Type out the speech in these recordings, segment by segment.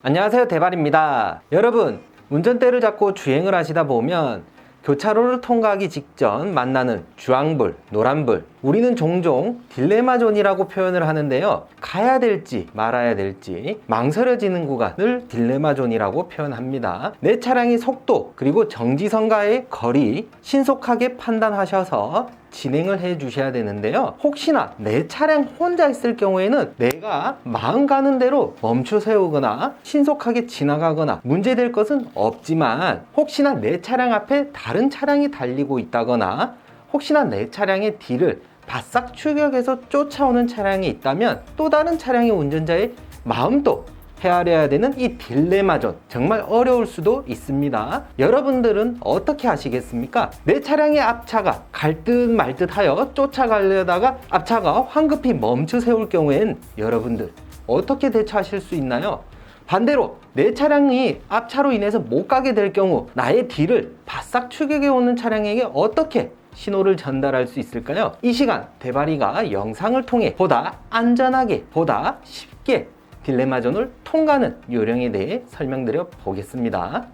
안녕하세요 대발입니다. 여러분 운전대를 잡고 주행을 하시다 보면 교차로를 통과하기 직전 만나는 주황불, 노란불 우리는 종종 딜레마존이라고 표현을 하는데요 가야 될지 말아야 될지 망설여지는 구간을 딜레마존이라고 표현합니다 내 차량의 속도 그리고 정지선과의 거리 신속하게 판단하셔서 진행을 해 주셔야 되는데요. 혹시나 내 차량 혼자 있을 경우에는 내가 마음 가는 대로 멈춰 세우거나 신속하게 지나가거나 문제될 것은 없지만 혹시나 내 차량 앞에 다른 차량이 달리고 있다거나 혹시나 내 차량의 뒤를 바싹 추격해서 쫓아오는 차량이 있다면 또 다른 차량의 운전자의 마음도 헤아려야 되는 이 딜레마존 정말 어려울 수도 있습니다. 여러분들은 어떻게 하시겠습니까? 내 차량의 앞차가 갈 듯 말 듯 하여 쫓아가려다가 앞차가 황급히 멈춰 세울 경우엔 여러분들 어떻게 대처하실 수 있나요? 반대로 내 차량이 앞차로 인해서 못 가게 될 경우 나의 뒤를 바싹 추격해 오는 차량에게 어떻게 신호를 전달할 수 있을까요? 이 시간 대바리가 영상을 통해 보다 안전하게 보다 쉽게 딜레마존을 통과하는 요령에 대해 설명드려 보겠습니다.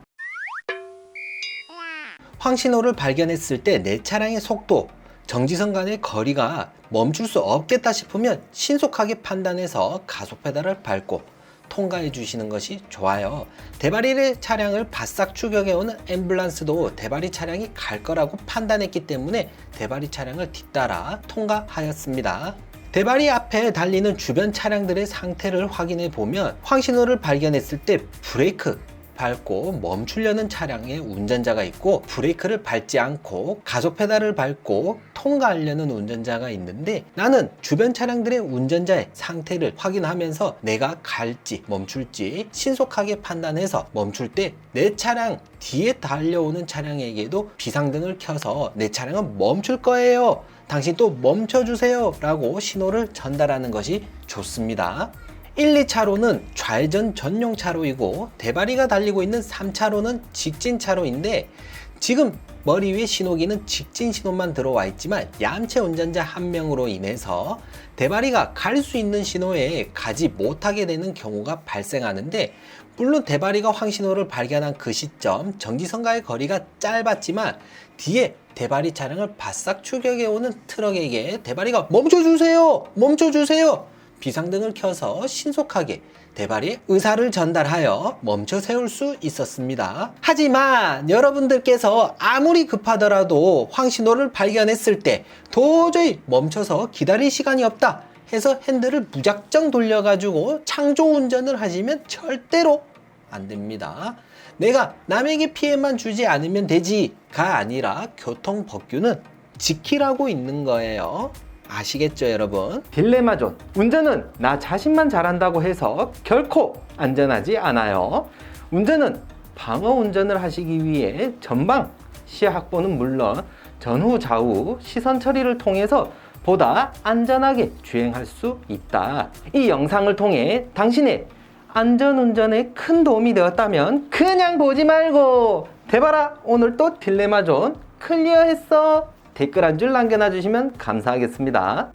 황신호를 발견했을 때 내 차량의 속도, 정지선 간의 거리가 멈출 수 없겠다 싶으면 신속하게 판단해서 가속 페달을 밟고 통과해 주시는 것이 좋아요. 대바리의 차량을 바싹 추격해 오는 앰뷸런스도 대바리 차량이 갈 거라고 판단했기 때문에 대바리 차량을 뒤따라 통과하였습니다. 대바리 앞에 달리는 주변 차량들의 상태를 확인해 보면 황신호를 발견했을 때 브레이크 밟고 멈추려는 차량의 운전자가 있고 브레이크를 밟지 않고 가속 페달을 밟고 통과하려는 운전자가 있는데 나는 주변 차량들의 운전자의 상태를 확인하면서 내가 갈지 멈출지 신속하게 판단해서 멈출 때 내 차량 뒤에 달려오는 차량에게도 비상등을 켜서 내 차량은 멈출 거예요. 당신 또 멈춰주세요. 라고 신호를 전달하는 것이 좋습니다. 1, 2차로는 좌회전 전용 차로이고 대바리가 달리고 있는 3차로는 직진 차로인데 지금 머리 위에 신호기는 직진 신호만 들어와 있지만 얌체 운전자 한 명으로 인해서 대바리가 갈 수 있는 신호에 가지 못하게 되는 경우가 발생하는데 물론 대바리가 황신호를 발견한 그 시점 정지선과의 거리가 짧았지만 뒤에 대바리 차량을 바싹 추격해 오는 트럭에게 대바리가 멈춰주세요! 멈춰주세요 비상등을 켜서 신속하게 대발의 의사를 전달하여 멈춰 세울 수 있었습니다. 하지만 여러분들께서 아무리 급하더라도 황신호를 발견했을 때 도저히 멈춰서 기다릴 시간이 없다 해서 핸들을 무작정 돌려가지고 창조 운전을 하시면 절대로 안 됩니다. 내가 남에게 피해만 주지 않으면 되지가 아니라 교통 법규는 지키라고 있는 거예요. 아시겠죠, 여러분? 딜레마 존. 운전은 나 자신만 잘한다고 해서 결코 안전하지 않아요. 운전은 방어 운전을 하시기 위해 전방 시야 확보는 물론 전후 좌우 시선 처리를 통해서 보다 안전하게 주행할 수 있다. 이 영상을 통해 당신의 안전 운전에 큰 도움이 되었다면 그냥 보지 말고 대봐라 오늘 또 딜레마 존 클리어했어 댓글 한 줄 남겨놔 주시면 감사하겠습니다.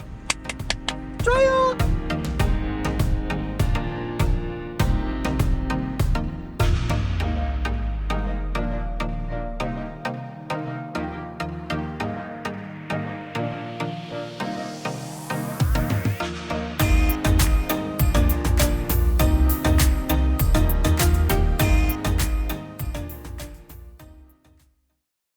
좋아요